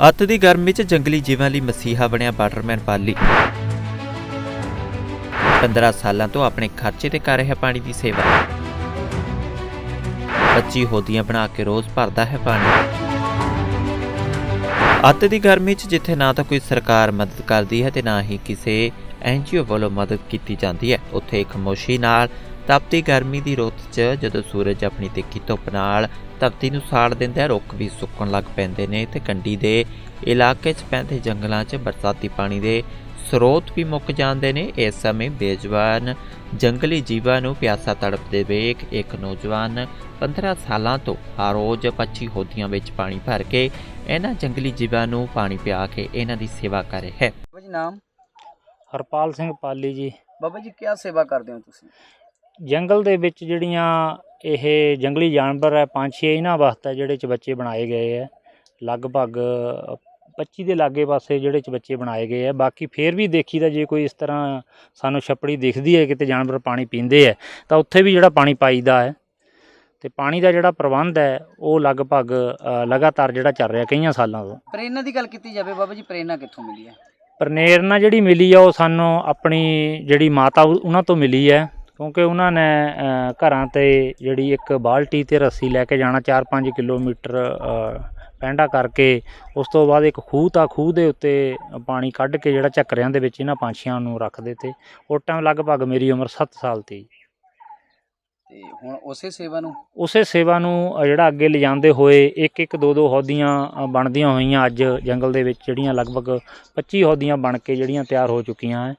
ਅੱਤ ਦੀ ਗਰਮੀ 'ਚ ਜੰਗਲੀ ਜੀਵਾਂ ਲਈ ਮਸੀਹਾ ਬਣਿਆ ਵਾਟਰਮੈਨ ਪਾਲੀ। 15 ਸਾਲਾਂ ਤੋਂ ਆਪਣੇ ਖਰਚੇ ਤੇ ਕਰ ਰਿਹਾ ਪਾਣੀ ਦੀ ਸੇਵਾ। 25 ਹੋਦੀਆਂ ਬਣਾ ਕੇ ਰੋਜ਼ ਭਰਦਾ ਹੈ ਪਾਣੀ। ਅੱਤ ਦੀ ਗਰਮੀ 'ਚ ਜਿੱਥੇ ਨਾ ਤਾਂ ਕੋਈ ਸਰਕਾਰ ਮਦਦ ਕਰਦੀ ਹੈ ਤੇ ਨਾ ਹੀ ਕਿਸੇ ਐਨਜੀਓ ਵੱਲੋਂ ਮਦਦ ਕੀਤੀ ਜਾਂਦੀ ਹੈ। ਉੱਥੇ ਖਾਮੋਸ਼ੀ ਨਾਲ ਤਪਤੀ ਗਰਮੀ ਦੀ ਰੁੱਤ 'ਚ ਜਦੋਂ ਸੂਰਜ ਆਪਣੀ ਤਿੱਖੀ ਧੁੱਪ ਨਾਲ ਧਰਤੀ ਨੂੰ ਸਾੜ ਦਿੰਦਾ ਹੈ ਰੁੱਖ ਵੀ ਸੁੱਕਣ ਲੱਗ ਪੈਂਦੇ ਨੇ ਤੇ ਕੰਢੀ ਦੇ ਇਲਾਕੇ 'ਚ ਪੈਂਦੇ ਜੰਗਲਾਂ 'ਚ ਬਰਸਾਤੀ ਪਾਣੀ ਦੇ ਸਰੋਤ ਵੀ ਮੁੱਕ ਜਾਂਦੇ ਨੇ। ਇਸ ਸਮੇਂ ਬੇਜਵਾਨ ਜੰਗਲੀ ਜੀਵਾਂ ਨੂੰ ਪਿਆਸਾ ਤੜਪਦੇ ਵੇਖ ਇੱਕ ਨੌਜਵਾਨ 15 ਸਾਲਾਂ ਤੋਂ ਹਰ ਰੋਜ਼ 25 ਹੋਦੀਆਂ ਵਿੱਚ ਪਾਣੀ ਭਰ ਕੇ ਇਹਨਾਂ ਜੰਗਲੀ ਜੀਵਾਂ ਨੂੰ ਪਾਣੀ ਪਿਆ ਕੇ ਇਹਨਾਂ ਦੀ ਸੇਵਾ ਕਰ ਰਿਹਾ ਹੈ। ਬਾਬਾ ਜੀ ਨਾਮ? ਹਰਪਾਲ ਸਿੰਘ ਪਾਲੀ ਜੀ। ਬਾਬਾ ਜੀ ਕੀ ਸੇਵਾ ਕਰਦੇ ਹੋ ਤੁਸੀਂ? ਜੰਗਲ ਦੇ ਵਿੱਚ ਜਿਹੜੀਆਂ ਇਹ ਜੰਗਲੀ ਜਾਨਵਰ ਹੈ ਪੰਛੀ ਇਹਨਾਂ ਵਾਸਤੇ ਜਿਹੜੇ ਚ ਬੱਚੇ ਬਣਾਏ ਗਏ ਹੈ। ਲਗਭਗ 25 ਦੇ ਲਾਗੇ ਪਾਸੇ ਜਿਹੜੇ ਚ ਬੱਚੇ ਬਣਾਏ ਗਏ ਹੈ। ਬਾਕੀ ਫੇਰ ਵੀ ਦੇਖੀਦਾ ਜੇ ਕੋਈ ਇਸ ਤਰ੍ਹਾਂ ਸਾਨੂੰ ਛੱਪੜੀ ਦਿਖਦੀ ਹੈ ਕਿਤੇ ਜਾਨਵਰ ਪਾਣੀ ਪੀਂਦੇ ਹੈ ਤਾਂ ਉੱਥੇ ਵੀ ਜਿਹੜਾ ਪਾਣੀ ਪਾਈਦਾ ਹੈ। ਤੇ ਪਾਣੀ ਦਾ ਜਿਹੜਾ ਪ੍ਰਬੰਧ ਹੈ ਉਹ ਲਗਭਗ ਲਗਾਤਾਰ ਜਿਹੜਾ ਚੱਲ ਰਿਹਾ ਕਈਆਂ ਸਾਲਾਂ ਤੋਂ। ਪ੍ਰੇਰਨਾ ਦੀ ਗੱਲ ਕੀਤੀ ਜਾਵੇ ਬਾਬਾ ਜੀ ਪ੍ਰੇਰਨਾ ਕਿੱਥੋਂ ਮਿਲੀ ਹੈ? ਪ੍ਰੇਰਨਾ ਜਿਹੜੀ ਮਿਲੀ ਆ ਉਹ ਸਾਨੂੰ ਆਪਣੀ ਜਿਹੜੀ ਮਾਤਾ ਉਹ- ਉਹਨਾਂ ਤੋਂ ਮਿਲੀ ਹੈ। ਕਿਉਂਕਿ ਉਹਨਾਂ ਨੇ ਘਰਾਂ ਤੇ ਜਿਹੜੀ ਇੱਕ ਬਾਲਟੀ ਤੇ ਰੱਸੀ ਲੈ ਕੇ ਜਾਣਾ 4-5 ਕਿਲੋਮੀਟਰ ਪੈਂਡਾ ਕਰਕੇ ਉਸ ਤੋਂ ਬਾਅਦ ਇੱਕ ਖੂਹ ਤਾਂ ਖੂਹ ਦੇ ਉੱਤੇ ਪਾਣੀ ਕੱਢ ਕੇ ਜਿਹੜਾ ਝੱਕਰਿਆਂ ਦੇ ਵਿੱਚ ਇਹਨਾਂ ਪੰਛੀਆਂ ਨੂੰ ਰੱਖਦੇ ਤੇ ਉਸ ਟਾਈਮ ਲਗਭਗ ਮੇਰੀ ਉਮਰ 7 ਸਾਲ ਤੀ ਤੇ ਹੁਣ ਉਸੇ ਸੇਵਾ ਨੂੰ? ਉਸੇ ਸੇਵਾ ਨੂੰ ਜਿਹੜਾ ਅੱਗੇ ਲਿਜਾਂਦੇ ਹੋਏ ਇੱਕ ਇੱਕ ਦੋ ਦੋ ਹੌਦੀਆਂ ਬਣਦੀਆਂ ਹੋਈਆਂ ਅੱਜ ਜੰਗਲ ਦੇ ਵਿੱਚ ਜਿਹੜੀਆਂ ਲਗਭਗ 25 ਹੌਦੀਆਂ ਬਣ ਕੇ ਜਿਹੜੀਆਂ ਤਿਆਰ ਹੋ ਚੁੱਕੀਆਂ ਹੈ।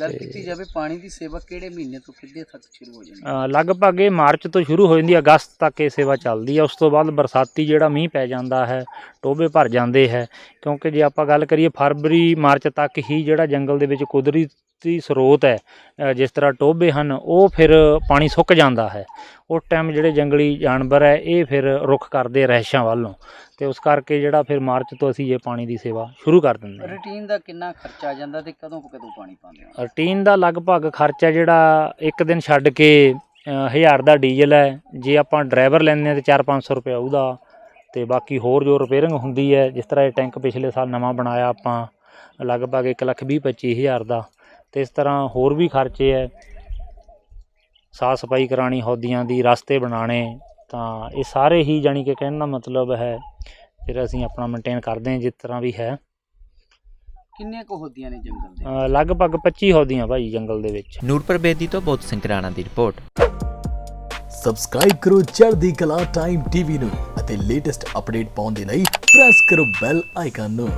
ਗੱਲ ਕੀਤੀ ਜਾਵੇ ਪਾਣੀ ਦੀ ਸੇਵਾ ਕਿਹੜੇ ਮਹੀਨੇ ਤੋਂ ਕਿੱਦੇ ਤੱਕ ਸ਼ੁਰੂ ਹੋ ਜਾਂਦੀ ਹੈ? ਲਗਭਗ ਇਹ ਮਾਰਚ ਤੋਂ ਸ਼ੁਰੂ ਹੋ ਜਾਂਦੀ ਹੈ ਅਗਸਤ ਤੱਕ ਇਹ ਸੇਵਾ ਚੱਲਦੀ ਹੈ। ਉਸ ਤੋਂ ਬਾਅਦ ਬਰਸਾਤੀ ਜਿਹੜਾ ਮੀਂਹ ਪੈ ਜਾਂਦਾ ਹੈ ਟੋਬੇ ਭਰ ਜਾਂਦੇ ਹੈ। ਕਿਉਂਕਿ ਜੇ ਆਪਾਂ ਗੱਲ ਕਰੀਏ ਫਰਵਰੀ ਮਾਰਚ ਤੱਕ ਹੀ ਜਿਹੜਾ ਜੰਗਲ ਦੇ ਵਿੱਚ ਕੁਦਰਤੀ ਸਰੋਤ ਹੈ ਜਿਸ ਤਰ੍ਹਾਂ ਟੋਬੇ ਹਨ ਉਹ ਫਿਰ ਪਾਣੀ ਸੁੱਕ ਜਾਂਦਾ ਹੈ। ਉਸ ਟਾਈਮ ਜਿਹੜੇ ਜੰਗਲੀ ਜਾਨਵਰ ਹੈ ਇਹ ਫਿਰ ਰੁੱਖ ਕਰਦੇ ਰਹਿਸ਼ਾਂ ਵੱਲ। ਤੇ ਉਸ ਕਰਕੇ ਜਿਹੜਾ ਫਿਰ ਮਾਰਚ ਤੋਂ ਅਸੀਂ ਇਹ ਪਾਣੀ ਦੀ ਸੇਵਾ ਸ਼ੁਰੂ ਕਰ ਦਿੰਦੇ ਹਾਂ। ਰੂਟੀਨ ਦਾ ਕਿੰਨਾ ਖਰਚਾ ਆ ਜਾਂਦਾ ਤੇ ਕਦੋਂ ਕਦੋਂ ਪਾਣੀ ਪਾਉਂਦੇ ਹੋ? ਰੂਟੀਨ ਦਾ ਲਗਭਗ ਖਰਚਾ ਜਿਹੜਾ ਇੱਕ ਦਿਨ ਛੱਡ ਕੇ ਹਜ਼ਾਰ ਦਾ ਡੀਜ਼ਲ ਹੈ। ਜੇ ਆਪਾਂ ਡਰਾਈਵਰ ਲੈਂਦੇ ਹਾਂ ਤੇ 4-500 ਰੁਪਏ ਉਹਦਾ ਤੇ ਬਾਕੀ ਹੋਰ ਜੋ ਰਿਪੇਅਰਿੰਗ ਹੁੰਦੀ ਹੈ ਜਿਸ ਤਰ੍ਹਾਂ ਇਹ ਟੈਂਕ ਪਿਛਲੇ ਸਾਲ ਨਵਾਂ ਬਣਾਇਆ ਆਪਾਂ ਲਗਭਗ ਇੱਕ ਲੱਖ ਵੀਹ ਪੱਚੀ ਹਜ਼ਾਰ ਦਾ। ਤੇ ਇਸ ਤਰ੍ਹਾਂ ਹੋਰ ਵੀ ਖਰਚੇ ਹੈ ਸਾਫ਼ ਸਫ਼ਾਈ ਕਰਾਣੀ ਹੌਦੀਆਂ ਦੀ ਰਸਤੇ ਬਣਾਉਣੇ ਤਾਂ ਇਹ ਸਾਰੇ ਹੀ ਜਾਣੀ ਕਿ ਕਹਿਣ ਦਾ ਮਤਲਬ ਹੈ ਫਿਰ ਅਸੀਂ ਆਪਣਾ ਮੇਨਟੇਨ ਕਰਦੇ ਹਾਂ ਜਿਸ ਤਰ੍ਹਾਂ ਵੀ ਹੈ। ਕਿੰਨੀਆਂ ਕੁ ਹੁੰਦੀਆਂ ਨੇ ਜੰਗਲ ਦੇ? ਲਗਭਗ 25 ਹੌਦੀਆਂ ਭਾਈ ਜੰਗਲ ਦੇ ਵਿੱਚ। ਨੂਰਪੁਰ ਬੇਦੀ ਤੋਂ ਬੋਧ ਸਿੰਘ ਰਾਣਾ ਦੀ ਰਿਪੋਰਟ। ਸਬਸਕ੍ਰਾਈਬ ਕਰੋ ਚੜ੍ਹਦੀ ਕਲਾ ਟਾਈਮ ਟੀਵੀ ਨੂੰ ਅਤੇ ਲੇਟੈਸਟ ਅਪਡੇਟ ਪਾਉਣ ਦੇ ਲਈ ਪ੍ਰੈਸ ਕਰੋ ਬੈਲ ਆਈਕਨ ਨੂੰ।